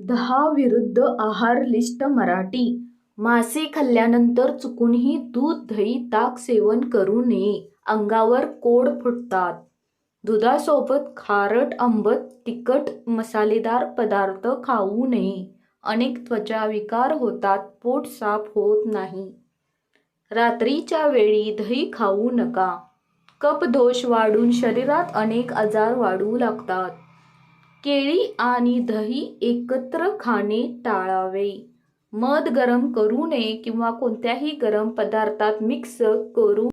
दहा विरुद्ध आहार लिस्ट मराठी. मासे खाल्ल्यानंतर चुकूनही दूध दही ताक सेवन करू नये. अंगावर कोड फुटतात. दुधासोबत खारट आंबट तिखट मसालेदार पदार्थ खाऊ नये. अनेक त्वचा विकार होतात पोट साफ होत नाही. रात्रीच्या वेळी दही खाऊ नका. कपदोष वाढून शरीरात अनेक आजार वाढू लागतात. केळी आणि दही एकत्र खाणे टाळावे. मध गरम करू नये किंवा कोणत्याही गरम पदार्थात मिक्स करू.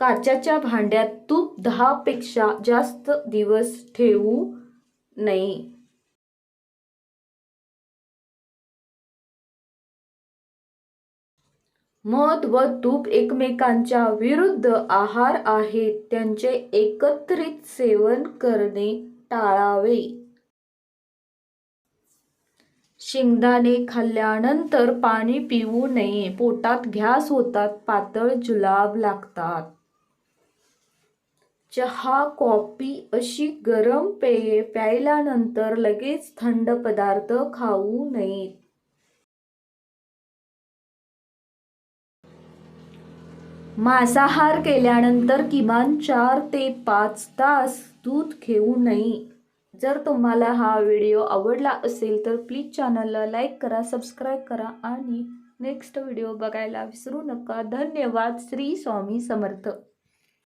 काचेच्या भांड्यात तूप दहापेक्षा जास्त दिवस ठेवू नये. मध व तूप एकमेकांच्या विरुद्ध आहार आहेत. त्यांचे एकत्रित सेवन करणे टाळावे. शेंगदाणे खाल्ल्यानंतर पाणी पिऊ नये. पोटात घ्यास होतात पातळ जुलाब लागतात. चहा कॉफी अशी गरम पेये प्यायल्यानंतर लगेच थंड पदार्थ खाऊ नयेत मांसाहार केल्यानंतर किमान चार ते पाच तास दूध घेऊ नये. जर तुम्हाला हा व्हिडिओ आवडला असेल तर प्लीज चॅनलला लाईक करा सबस्क्राईब करा आणि नेक्स्ट व्हिडिओ बघायला विसरू नका. धन्यवाद. श्री स्वामी समर्थ.